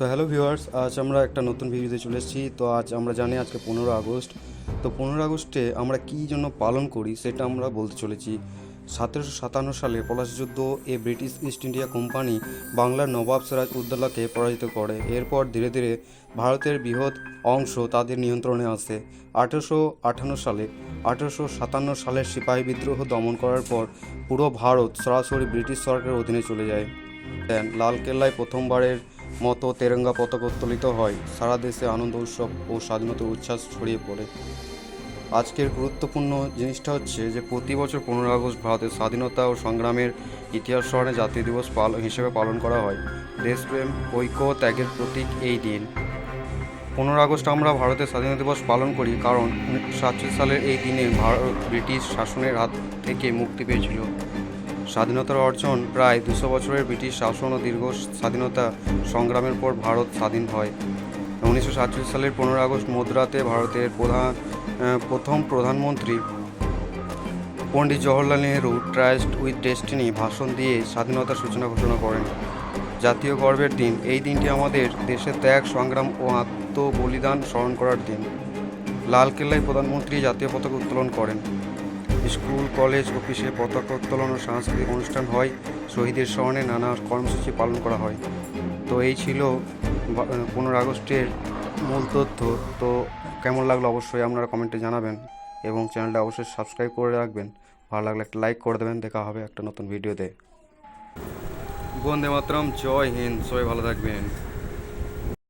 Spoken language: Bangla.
সো হ্যালো ভিউয়ার্স আজ আমরা একটা নতুন ভিডিওতে চলে এসেছি। তো আজ আমরা জানি আজকে পনেরো আগস্ট। তো পনেরো আগস্টে আমরা কী জন্য পালন করি সেটা আমরা বলতে চলেছি। সতেরোশো সাতান্ন সালে পলাশ যুদ্ধ এ ব্রিটিশ ইস্ট ইন্ডিয়া কোম্পানি বাংলার নবাব সিরাজ উদ্দৌলাকে পরাজিত করে। এরপর ধীরে ধীরে ভারতের বৃহৎ অংশ তাদের নিয়ন্ত্রণে আসে। আঠেরোশো আটান্ন সালে, আঠেরোশো সাতান্ন সালের সিপাহী বিদ্রোহ দমন করার পর পুরো ভারত সরাসরি ব্রিটিশ সরকারের অধীনে চলে যায়। দেন, লালকেল্লায় প্রথমবারের মতো তেরঙ্গা পতাকা উত্তোলিত হয়। সারা দেশে আনন্দ, উৎসব ও স্বাধীনতা উচ্ছ্বাস ছড়িয়ে পড়ে। আজকের গুরুত্বপূর্ণ জিনিসটা হচ্ছে যে, প্রতি বছর পনেরো আগস্ট ভারতের স্বাধীনতা ও সংগ্রামের ইতিহাস স্মরণে জাতীয় দিবস পাল, হিসেবে পালন করা হয়। দেশপ্রেম, ঐক্য ত্যাগের প্রতীক এই দিন। পনেরো আগস্ট আমরা ভারতের স্বাধীনতা দিবস পালন করি কারণ উনিশশো সাতচল্লিশ সালের এই দিনে ভারত ব্রিটিশ শাসনের হাত থেকে মুক্তি পেয়েছিল। স্বাধীনতার অর্জন প্রায় দুশো বছরের ব্রিটিশ শাসন ও দীর্ঘ স্বাধীনতা সংগ্রামের পর ভারত স্বাধীন হয়। উনিশশো সাতচল্লিশ সালের পনেরো আগস্ট মধ্যরাতে ভারতের প্রধান প্রথম প্রধানমন্ত্রী Pandit Jawaharlal Nehru tryst with destiny ভাষণ দিয়ে স্বাধীনতার সূচনা ঘোষণা করেন। জাতীয় গর্বের দিন, এই দিনটি আমাদের দেশের ত্যাগ, সংগ্রাম ও আত্মবলিদান স্মরণ করার দিন। লালকেল্লায় প্রধানমন্ত্রী জাতীয় পতাকা উত্তোলন করেন। স্কুল, কলেজ, অফিসে পতাকা উত্তোলন ও সাংস্কৃতিক অনুষ্ঠান হয়। শহীদের স্মরণে নানা কর্মসূচি পালন করা হয়। তো এই ছিল পনেরো আগস্টের মূল তথ্য। তো কেমন লাগল অবশ্যই আপনারা কমেন্টে জানাবেন এবং চ্যানেলটা অবশ্যই সাবস্ক্রাইব করে রাখবেন। ভালো লাগলে একটা লাইক করে দেবেন। দেখা হবে একটা নতুন ভিডিওতে। বন্দে মাতরম জয় হিন্দ। সবাই ভালো থাকবেন।